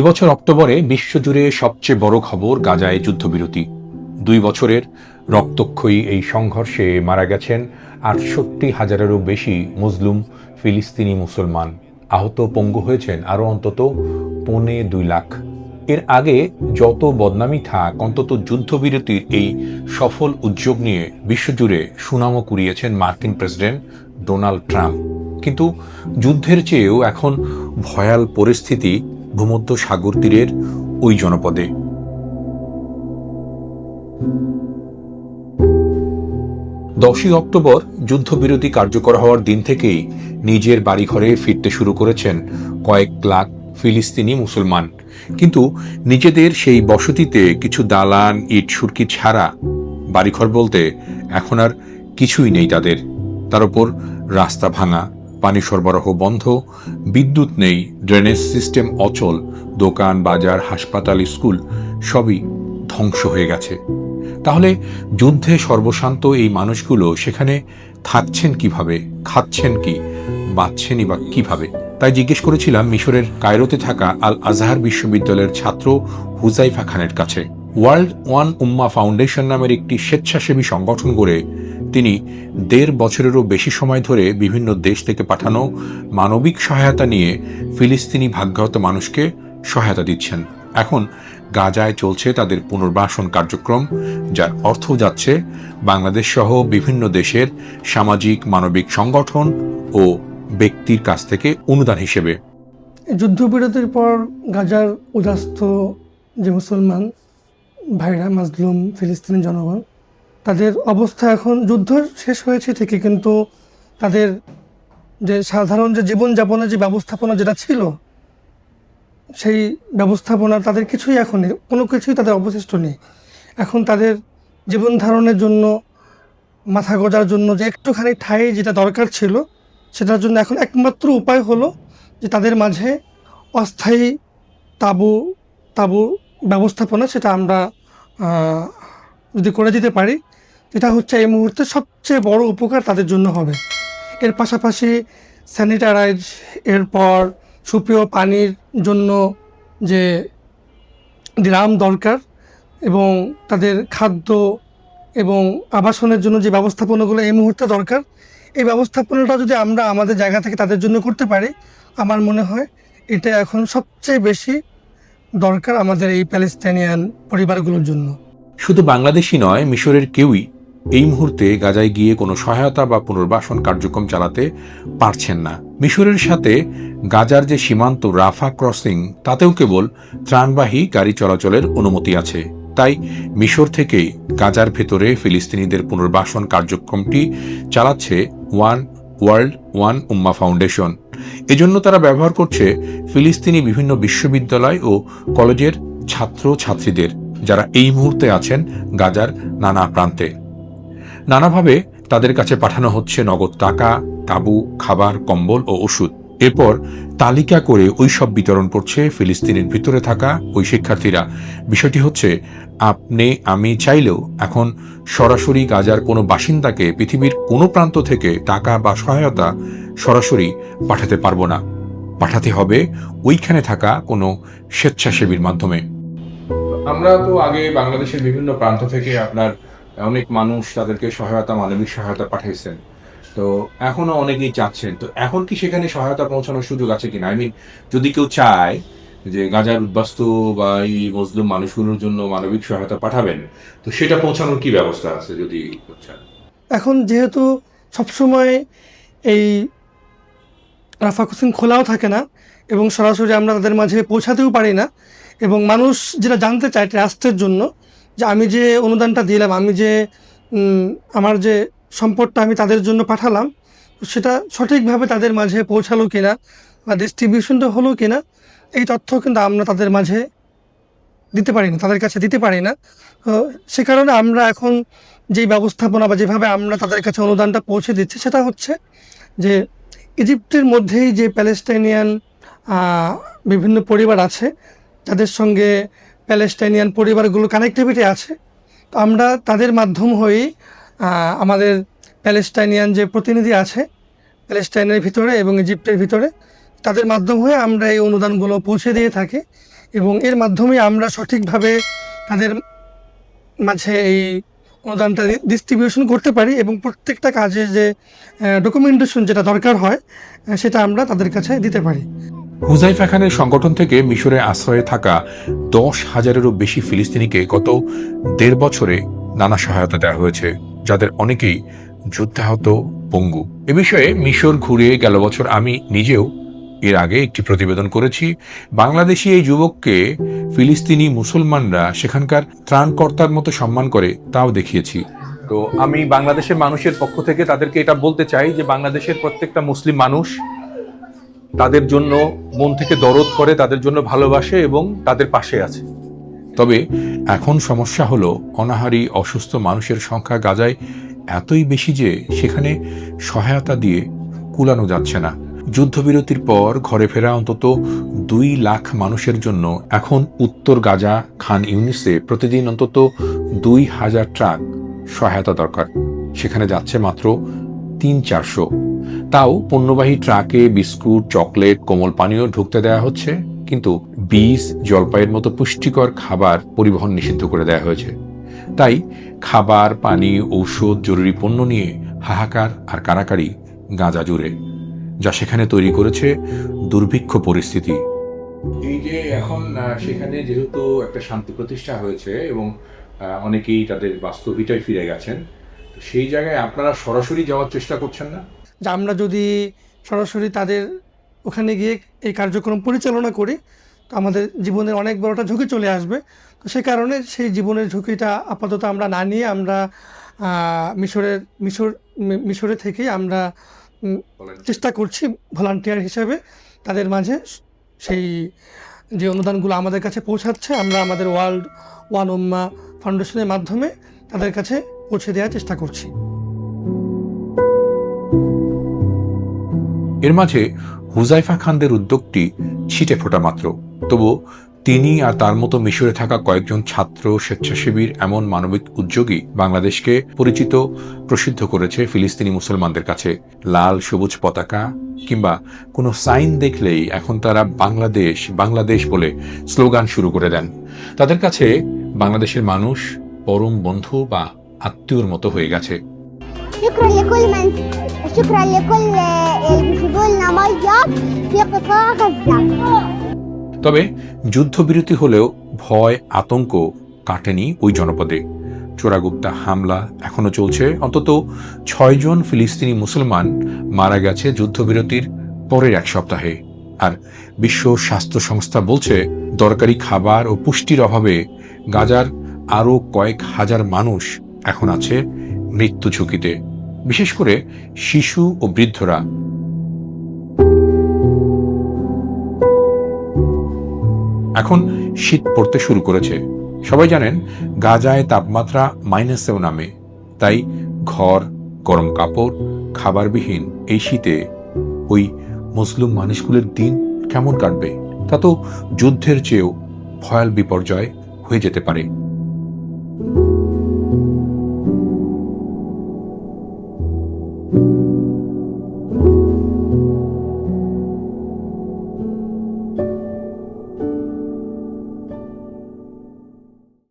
এবছর অক্টোবরে বিশ্বজুড়ে সবচেয়ে বড় খবর গাজায় যুদ্ধবিরতি। দুই বছরের রক্তক্ষয়ী এই সংঘর্ষে মারা গেছেন আটষট্টি হাজারেরও বেশি মুসলিম ফিলিস্তিনি মুসলমান। আহত পঙ্গু হয়েছেন আরও অন্তত পৌনে দুই লাখ। এর আগে যত বদনামি থাক, অন্তত যুদ্ধবিরতির এই সফল উদ্যোগ নিয়ে বিশ্বজুড়ে সুনামও কুড়িয়েছেন মার্কিন প্রেসিডেন্ট ডোনাল্ড ট্রাম্প। কিন্তু যুদ্ধের চেয়েও এখন ভয়াল পরিস্থিতি ভূমধ্য সাগর তীরের ওই জনপদে। দশই অক্টোবর যুদ্ধবিরতি কার্যকর হওয়ার দিন থেকেই নিজের বাড়িঘরে ফিরতে শুরু করেছেন কয়েক লাখ ফিলিস্তিনি মুসলমান। কিন্তু নিজেদের সেই বসতিতে কিছু দালান, ইট, সুরকি ছাড়া বাড়িঘর বলতে এখন আর কিছুই নেই তাদের। তার উপর রাস্তা ভাঙা পানি সরবরাহ বন্ধ, বিদ্যুৎ নেই ড্রেনেজ সিস্টেম অচল, দোকান, বাজার, হাসপাতাল, স্কুল সবই ধ্বংস হয়ে গেছে। তাহলে যুদ্ধে সর্বশান্ত এই মানুষগুলো সেখানে থাকছেন কীভাবে, খাচ্ছেন কি, বাঁচছেনই বা কীভাবে? তাই জিজ্ঞেস করেছিলাম মিশরের কায়রোতে থাকা আল আজহার বিশ্ববিদ্যালয়ের ছাত্র হুজাইফা খানের কাছে। ওয়ার্ল্ড ওয়ান উম্মা ফাউন্ডেশন নামের একটি স্বেচ্ছাসেবী সংগঠন গড়ে তিনি দেড় বছরেরও বেশি সময় ধরে বিভিন্ন দেশ থেকে পাঠানো মানবিক সহায়তা নিয়ে ফিলিস্তিনি ভাগ্যহত মানুষকে সহায়তা দিচ্ছেন। এখন গাজায় চলছে তাদের পুনর্বাসন কার্যক্রম, যার অর্থ যাচ্ছে বাংলাদেশ সহ বিভিন্ন দেশের সামাজিক, মানবিক সংগঠন ও ব্যক্তির কাছ থেকে অনুদান হিসেবে। যুদ্ধবিরতির পর গাজার উদাস্ত যে মুসলমান ভাইরা, মাজলুম ফিলিস্তিনি জনগণ তাদের অবস্থা এখন যুদ্ধ শেষ হয়েছে ঠিকই, কিন্তু তাদের যে সাধারণ যে জীবনযাপনের যে ব্যবস্থাপনা যেটা ছিল, সেই ব্যবস্থাপনা তাদের কিছুই এখন নেই, কোনো কিছুই তাদের অবশিষ্ট নেই। এখন তাদের জীবন ধারণের জন্য, মাথা গোজার জন্য যে একটুখানি ঠাই যেটা দরকার ছিল, সেটার জন্য এখন একমাত্র উপায় হলো যে তাদের মাঝে অস্থায়ী তাবু তাবু ব্যবস্থাপনা সেটা আমরা যদি করে দিতে পারি এটা হচ্ছে এই মুহূর্তে সবচেয়ে বড় উপকার তাদের জন্য হবে। এর পাশাপাশি স্যানিটারাইজ এরপর সুপেয় পানির জন্য যে ড্রাম দরকার এবং তাদের খাদ্য এবং আবাসনের জন্য যে ব্যবস্থাপনাগুলো এই মুহূর্তে দরকার, এই ব্যবস্থাপনাটা যদি আমরা আমাদের জায়গা থেকে তাদের জন্য করতে পারি, আমার মনে হয় এটা এখন সবচেয়ে বেশি দরকার আমাদের এই প্যালেস্তানিয়ান পরিবারগুলোর জন্য। শুধু বাংলাদেশই নয়, মিশরের কেউই এই মুহূর্তে গাজায় গিয়ে কোনো সহায়তা বা পুনর্বাসন কার্যক্রম চালাতে পারছেন না। মিশরের সাথে গাজার যে সীমান্ত রাফা ক্রসিং, তাতেও কেবল ত্রাণবাহী গাড়ি চলাচলের অনুমতি আছে। তাই মিশর থেকেই গাজার ভেতরে ফিলিস্তিনিদের পুনর্বাসন কার্যক্রমটি চালাচ্ছে One World One Ummah Foundation. এজন্য তারা ব্যবহার করছে ফিলিস্তিনি বিভিন্ন বিশ্ববিদ্যালয় ও কলেজের ছাত্র ছাত্রীদের যারা এই মুহূর্তে আছেন গাজার নানা প্রান্তে। নানাভাবে তাদের কাছে পাঠানো হচ্ছে নগদ টাকা, তাবু, খাবার, কম্বল ও ওষুধ। এরপর তালিকা করে ওই সব বিতরণ করছে ফিলিস্তিনের ভিতরে থাকা ওই শিক্ষার্থীরা। বিষয়টি হচ্ছে, আপনি, আমি চাইলেও এখন সরাসরি গাজার কোনো বাসিন্দাকে পৃথিবীর কোনো প্রান্ত থেকে টাকা বা সহায়তা সরাসরি পাঠাতে পারব না। পাঠাতে হবে ওইখানে থাকা কোনো স্বেচ্ছাসেবীর মাধ্যমে। আমরা তো আগে বাংলাদেশের বিভিন্ন প্রান্ত থেকে আপনার অনেক মানুষ তাদেরকে সহায়তা, মানবিক সহায়তা পাঠাইছেন তো এখনও অনেকেই চাচ্ছেন। তো এখন কি সেখানে সহায়তা পৌঁছানোর সুযোগ আছে কিনা? আই মিন যদি কেউ চায় যে গাজার উদ্বাস্তু বা এই মুসলিম মানুষগুলোর জন্য মানবিক সহায়তা পাঠাবেন, তো সেটা পৌঁছানোর কি ব্যবস্থা আছে যদি এখন যেহেতু সবসময় এই রাফা ক্রসিং খোলাও থাকে না এবং সরাসরি আমরা তাদের মাঝে পৌঁছাতেও পারি না এবং মানুষ যেটা জানতে চায় ট্রাস্টের জন্য যে আমি যে অনুদানটা দিলাম, আমি যে আমার যে সম্পদটা আমি তাদের জন্য পাঠালাম, সেটা সঠিকভাবে তাদের মাঝে পৌঁছালো কিনা বা ডিস্ট্রিবিউশনটা হলো কিনা, এই তথ্য কিন্তু আমরা তাদের মাঝে দিতে পারি না তাদের কাছে দিতে পারি না। সে কারণে আমরা এখন যেই ব্যবস্থাপনা বা যেভাবে আমরা তাদের কাছে অনুদানটা পৌঁছে দিচ্ছি, সেটা হচ্ছে যে ইজিপ্টের মধ্যেই যে প্যালেস্টাইনিয়ান বিভিন্ন পরিবার আছে, যাদের সঙ্গে প্যালেস্টাইনিয়ান পরিবারগুলো কানেক্টিভিটি আছে। তো আমরা তাদের মাধ্যম হয়েই আমাদের প্যালেস্টাইনিয়ান যে প্রতিনিধি আছে, প্যালেস্টাইনের ভিতরে এবং ইজিপ্টের ভিতরে, তাদের মাধ্যম হয়ে আমরা এই অনুদানগুলো পৌঁছে দিয়ে থাকি এবং এর মাধ্যমে আমরা সঠিকভাবে তাদের মাঝে এই অনুদানটা ডিস্ট্রিবিউশন করতে পারি এবং প্রত্যেকটা কাজে যে ডকুমেন্টেশন যেটা দরকার হয় সেটা আমরা তাদের কাছে দিতে পারি। হুজাইফা খানের সংগঠন থেকে মিশরে আশ্রয়ে থাকা দশ হাজারেরও বেশি ফিলিস্তিনিকে গত দেড় বছরে নানা সহায়তা দেওয়া হয়েছে, যাদের অনেকেই যুদ্ধাহত পঙ্গু। এ বিষয়ে মিশর ঘুরে গেল বছর আমি নিজেও এর আগে একটি প্রতিবেদন করেছি। বাংলাদেশি এই যুবককে ফিলিস্তিনি মুসলমানরা সেখানকার ত্রাণকর্তার মতো সম্মান করে, তাও দেখিয়েছি। তো আমি বাংলাদেশের মানুষের পক্ষ থেকে তাদেরকে এটা বলতে চাই যে বাংলাদেশের প্রত্যেকটা মুসলিম মানুষ তাদের জন্য মন থেকে দরদ করে, তাদের জন্য ভালোবাসে এবং তাদের পাশে আছে। তবে এখন সমস্যা হলো, অনাহারী অসুস্থ মানুষের সংখ্যা গাজায় এতই বেশি যে সেখানে সহায়তা দিয়ে কুলানো যাচ্ছে না। যুদ্ধবিরতির পর ঘরে ফেরা অন্তত দুই লাখ মানুষের জন্য এখন উত্তর গাজা খান ইউনিসে প্রতিদিন অন্তত দুই হাজার ট্রাক সহায়তা দরকার। সেখানে যাচ্ছে মাত্র তিন চারশো। তাও পণ্যবাহী ট্রাকে বিস্কুট, চকলেট, কোমল পানীয় ঢুকতে দেওয়া হচ্ছে, কিন্তু বীজ জলপাইয়ের মতো পুষ্টিকর খাবার পরিবহন নিষিদ্ধ করে দেওয়া হয়েছে। তাই খাবার, পানি, ঔষধ, জরুরি পণ্য নিয়ে হাহাকার আর কারাকারি গাঁজা জুড়ে, যা সেখানে তৈরি করেছে দুর্ভিক্ষ পরিস্থিতি। এই যে এখন সেখানে যেহেতু একটা শান্তি প্রতিষ্ঠা হয়েছে এবং অনেকেই তাদের বাস্তবিটায় ফিরে গেছেন সেই জায়গায় আপনারা সরাসরি যাওয়ার চেষ্টা করছেন না? যে আমরা যদি সরাসরি তাদের ওখানে গিয়ে এই কার্যক্রম পরিচালনা করি তো আমাদের জীবনের অনেক বড়টা ঝুঁকি চলে আসবে। তো সে কারণে সেই জীবনের ঝুঁকিটা আপাতত আমরা না নিয়ে আমরা মিশরের মিশর মিশরে থেকেই আমরা চেষ্টা করছি ভলান্টিয়ার হিসেবে। তাদের মাঝে সেই যে অনুদানগুলো আমাদের কাছে পৌঁছাচ্ছে আমরা আমাদের ওয়ার্ল্ড ওয়ান উম্মা ফাউন্ডেশনের মাধ্যমে তাদের কাছে পৌঁছে দেওয়ার চেষ্টা করছি। এর মাঝে হুজাইফা খানদের উদ্যোগটি ছিটে ফোটা মাত্র। তবু তিনি আর তার মতো মিশরে থাকা কয়েকজন ছাত্র, স্বেচ্ছাসেবীর এমন মানবিক উদ্যোগী বাংলাদেশকে পরিচিত, প্রসিদ্ধ করেছে ফিলিস্তিনি মুসলমানদের কাছে। লাল, সবুজ পতাকা কিংবা কোনো সাইন দেখলেই এখন তারা বাংলাদেশ বাংলাদেশ বলে স্লোগান শুরু করে দেন। তাদের কাছে বাংলাদেশের মানুষ পরম বন্ধু বা আত্মীয়র মতো হয়ে গেছে। তবে যুদ্ধবিরতি হলেও ভয়, আতঙ্ক কাটেনি ওই জনপদে। চোরাগুপ্তা হামলা এখনও চলছে। অন্তত ছয়জন ফিলিস্তিনি মুসলমান মারা গেছে যুদ্ধবিরতির পরের এক সপ্তাহে। আর বিশ্ব স্বাস্থ্য সংস্থা বলছে, দরকারি খাবার ও পুষ্টির অভাবে গাজার আরও কয়েক হাজার মানুষ এখন আছে মৃত্যু ঝুঁকিতে বিশেষ করে শিশু ও বৃদ্ধরা এখন শীত পড়তে শুরু করেছে। সবাই জানেন, গাজায় তাপমাত্রা মাইনাসেও নামে। তাই ঘর, গরম কাপড়, খাবারবিহীন এই শীতে ওই মুসলিম মানুষগুলোর দিন কেমন কাটবে তা তো যুদ্ধের চেয়েও ভয়াল বিপর্যয় হয়ে যেতে পারে।